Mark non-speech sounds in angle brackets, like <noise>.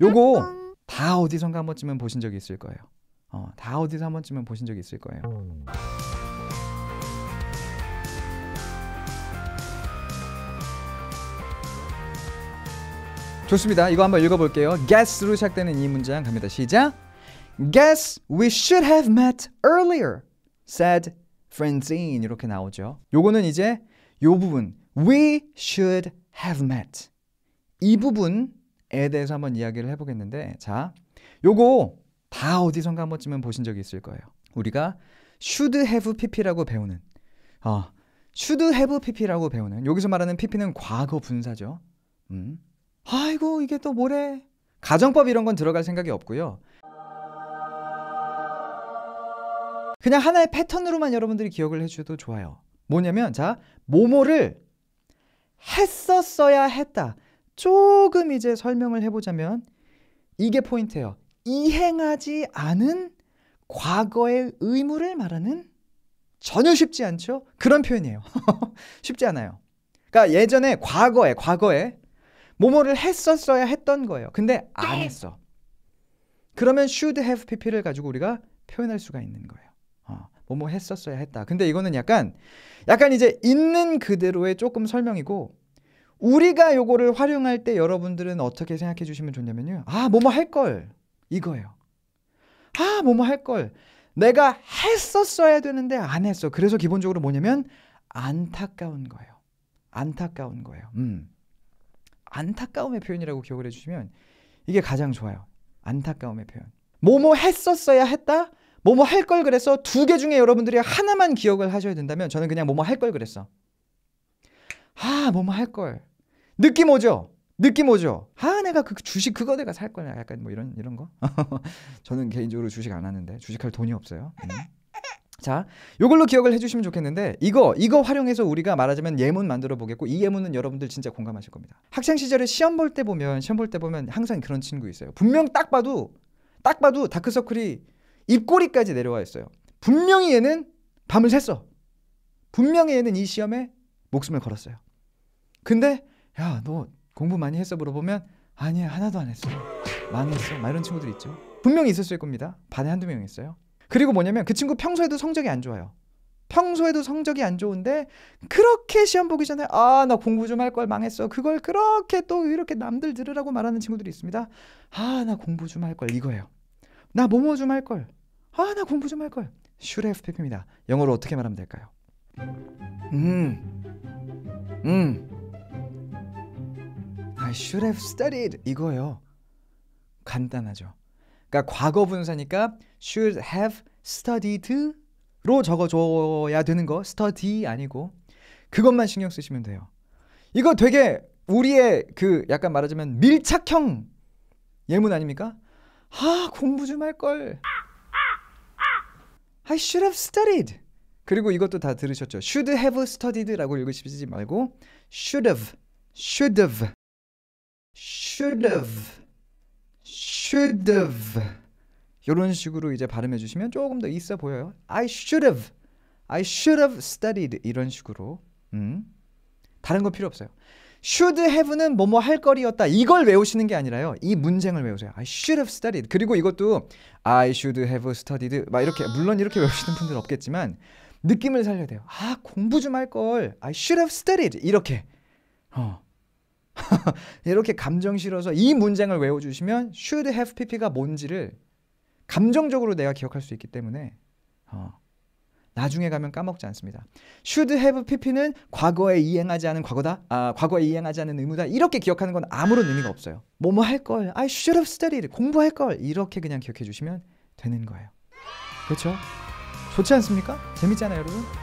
요거 다 어디선가 한 번쯤은 보신 적이 있을 거예요. 어, 다 어디서 한 번쯤은 보신 적이 있을 거예요. 좋습니다. 이거 한번 읽어볼게요. Guess로 시작되는 이 문장 갑니다. 시작. Guess we should have met earlier, said Francine. 이렇게 나오죠. 요거는 이제 요 부분 we should have met 이 부분 에 대해서 한번 이야기를 해보겠는데 자 요거 다 어디선가 한 번쯤은 보신 적이 있을 거예요. 우리가 should have pp라고 배우는 어, should have pp라고 배우는 여기서 말하는 pp는 과거 분사죠. 음. 아이고 이게 또 뭐래? 가정법 이런 건 들어갈 생각이 없고요. 그냥 하나의 패턴으로만 여러분들이 기억을 해주셔도 좋아요. 뭐냐면 자 모모를 했었어야 했다. 조금 이제 설명을 해보자면 이게 포인트예요. 이행하지 않은 과거의 의무를 말하는 전혀 쉽지 않죠? 그런 표현이에요. <laughs> 쉽지 않아요. 그러니까 예전에 과거에 과거에 뭐뭐를 했었어야 했던 거예요. 근데 안 했어. 그러면 should have pp를 가지고 우리가 표현할 수가 있는 거예요. 어, 뭐뭐 했었어야 했다. 근데 이거는 약간 약간 이제 있는 그대로의 조금 설명이고 우리가 요거를 활용할 때 여러분들은 어떻게 생각해 주시면 좋냐면요. 아, 뭐뭐 할 걸. 이거예요. 아, 뭐뭐 할 걸. 내가 했었어야 되는데 안 했어. 그래서 기본적으로 뭐냐면 안타까운 거예요. 안타까운 거예요. 음. 안타까움의 표현이라고 기억을 해 주시면 이게 가장 좋아요. 안타까움의 표현. 뭐뭐 했었어야 했다? 뭐뭐 할 걸 그래서 두 개 중에 여러분들이 하나만 기억을 하셔야 된다면 저는 그냥 뭐뭐 할 걸 그랬어. 아, 뭐뭐 할 걸. 느낌 오죠? 느낌 오죠? 아, 내가 그 주식 그거 내가 살 거야. 약간 뭐 이런 이런 거. <laughs> 저는 개인적으로 주식 안 하는데 주식할 돈이 없어요. 음. 자, 요걸로 기억을 해주시면 좋겠는데 이거 이거 활용해서 우리가 말하자면 예문 만들어 보겠고 이 예문은 여러분들 진짜 공감하실 겁니다. 학창 시절에 시험 볼 때 보면 시험 볼 때 보면 항상 그런 친구 있어요. 분명 딱 봐도 딱 봐도 다크서클이 입꼬리까지 내려와 있어요. 분명히 얘는 밤을 샜어. 분명히 얘는 이 시험에 목숨을 걸었어요. 근데 야 너 공부 많이 했어 물어보면 아니야 하나도 안 했어. 망했어. 막 이런 친구들 있죠. 분명히 있었을 겁니다. 반에 한두 명 있어요. 그리고 뭐냐면 그 친구 평소에도 성적이 안 좋아요. 평소에도 성적이 안 좋은데 그렇게 시험 보기 전에 아 나 공부 좀 할 걸 망했어. 그걸 그렇게 또 이렇게 남들 들으라고 말하는 친구들이 있습니다. 아 나 공부 좀 할 걸 이거예요. 나 뭐뭐 좀 할 걸. 아 나 공부 좀 할 걸. pp입니다. 영어로 어떻게 말하면 될까요? 음. 음. I should have studied 이거예요. 간단하죠. 그러니까 과거 분사니까 should have studied로 적어줘야 되는 거 study 아니고 그것만 신경 쓰시면 돼요. 이거 되게 우리의 그 약간 말하자면 밀착형 예문 아닙니까? 아 공부 좀 할 걸. I should have studied. 그리고 이것도 다 들으셨죠? should have studied라고 읽으시지 말고 should have, should have, should have, should have 이런 식으로 이제 발음해 주시면 조금 더 있어 보여요. I should have, I should have studied 이런 식으로. 음. 다른 거 필요 없어요. should have는 뭐뭐 할 거리였다. 이걸 외우시는 게 아니라요. 이 문장을 외우세요. I should have studied. 그리고 이것도 I should have studied. 막 이렇게 물론 이렇게 외우시는 분들 없겠지만 느낌을 살려야 돼요. 아 공부 좀 할 걸. I should have studied. 이렇게. 어. <laughs> 이렇게 감정 실어서 이 문장을 외워주시면 should have pp가 뭔지를 감정적으로 내가 기억할 수 있기 때문에 어. 나중에 가면 까먹지 않습니다. should have pp는 과거에 이행하지 않은 과거다. 아, 과거에 이행하지 않은 의무다. 이렇게 기억하는 건 아무런 의미가 없어요. 뭐뭐 할 걸. I should have studied. 공부할 걸. 이렇게 그냥 기억해 주시면 되는 거예요. 그렇죠? 좋지 않습니까? 재밌잖아요, 여러분.